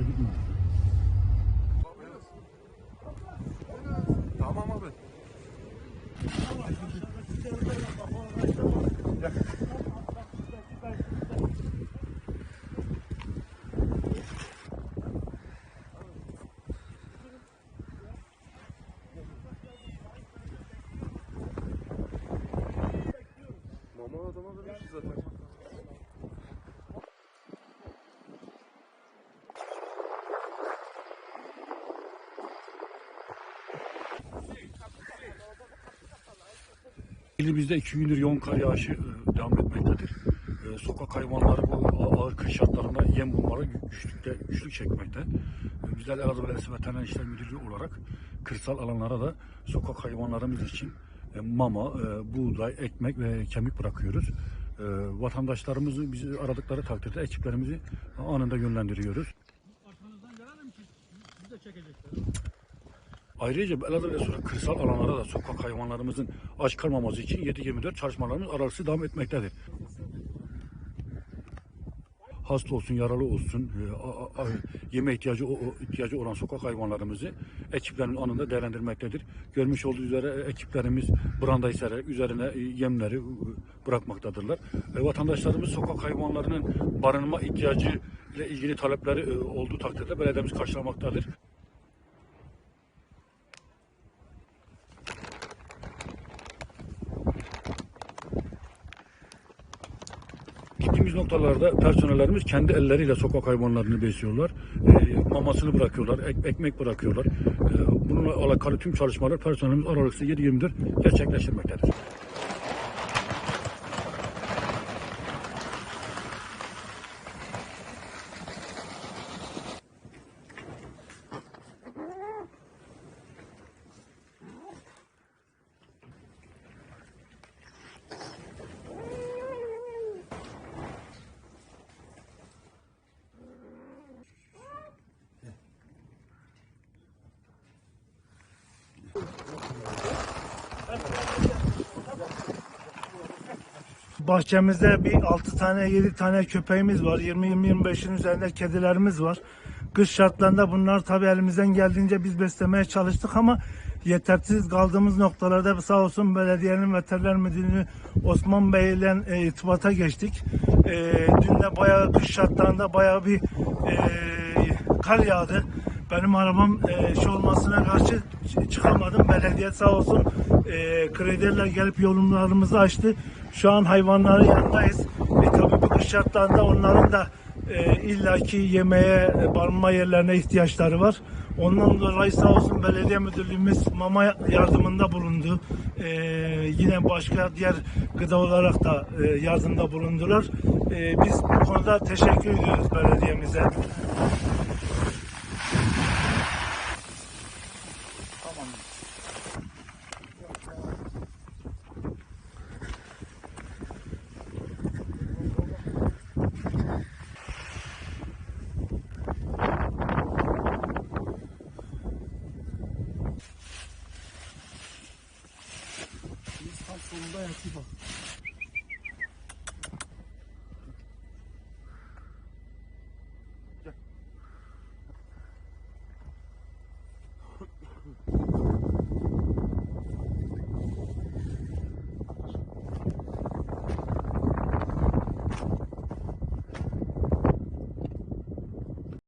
da gitmez. Tamam abi. Normal adama vermişiz zaten. İlimizde iki gündür yoğun kar yağışı e, devam etmektedir. E, Sokak hayvanları bu ağır kış şartlarında yem bulmaları gü- güçlükte, güçlük çekmekte. E, Bizler Elazığ Belediyesi Veteriner İşler Müdürlüğü olarak kırsal alanlara da sokak hayvanlarımız için mama, buğday, ekmek ve kemik bırakıyoruz. Vatandaşlarımızı bizi aradıkları takdirde ekiplerimizi anında yönlendiriyoruz. Ayrıca Elazığ Belediyesi kırsal alanlara da sokak hayvanlarımızın aç kalmaması için 7-24 çalışmalarımız aralıksız devam etmektedir. Hasta olsun, yaralı olsun, e, yeme ihtiyacı ihtiyacı olan sokak hayvanlarımızı ekiplerin anında değerlendirmektedir. Görmüş olduğu üzere ekiplerimiz brandayı sererek üzerine e, yemleri e, bırakmaktadırlar. Vatandaşlarımız sokak hayvanlarının barınma ihtiyacı ile ilgili talepleri olduğu takdirde belediyemiz karşılamaktadır. Gittiğimiz noktalarda personellerimiz kendi elleriyle sokak hayvanlarını besliyorlar. E, mamasını bırakıyorlar, ek- ekmek bırakıyorlar. E, bununla alakalı tüm çalışmalar personelimiz aralıksız 7-24 gerçekleştirmektedir. Bahçemizde bir 6 tane 7 tane köpeğimiz var. 20-25'in üzerinde kedilerimiz var. Kış şartlarında bunlar tabii elimizden geldiğince biz beslemeye çalıştık ama yetersiz kaldığımız noktalarda sağ olsun belediyenin veteriner müdürü Osman Bey ile e, irtibata geçtik. E, dün de bayağı kış şartlarında bayağı bir e, kar yağdı. Benim arabam e, şey olmasına karşı çıkamadım. Belediye sağ olsun e, krediler gelip yollarımızı açtı. Şu an hayvanların yanındayız. E, tabii bu kış şartlarında onların da e, illaki yemeğe, barınma yerlerine ihtiyaçları var. Ondan dolayı sağ olsun belediye müdürlüğümüz mama yardımında bulundu. E, yine başka diğer gıda olarak da e, yardımda bulundular. E, biz bu konuda teşekkür ediyoruz belediyemize. 么办呀，师傅？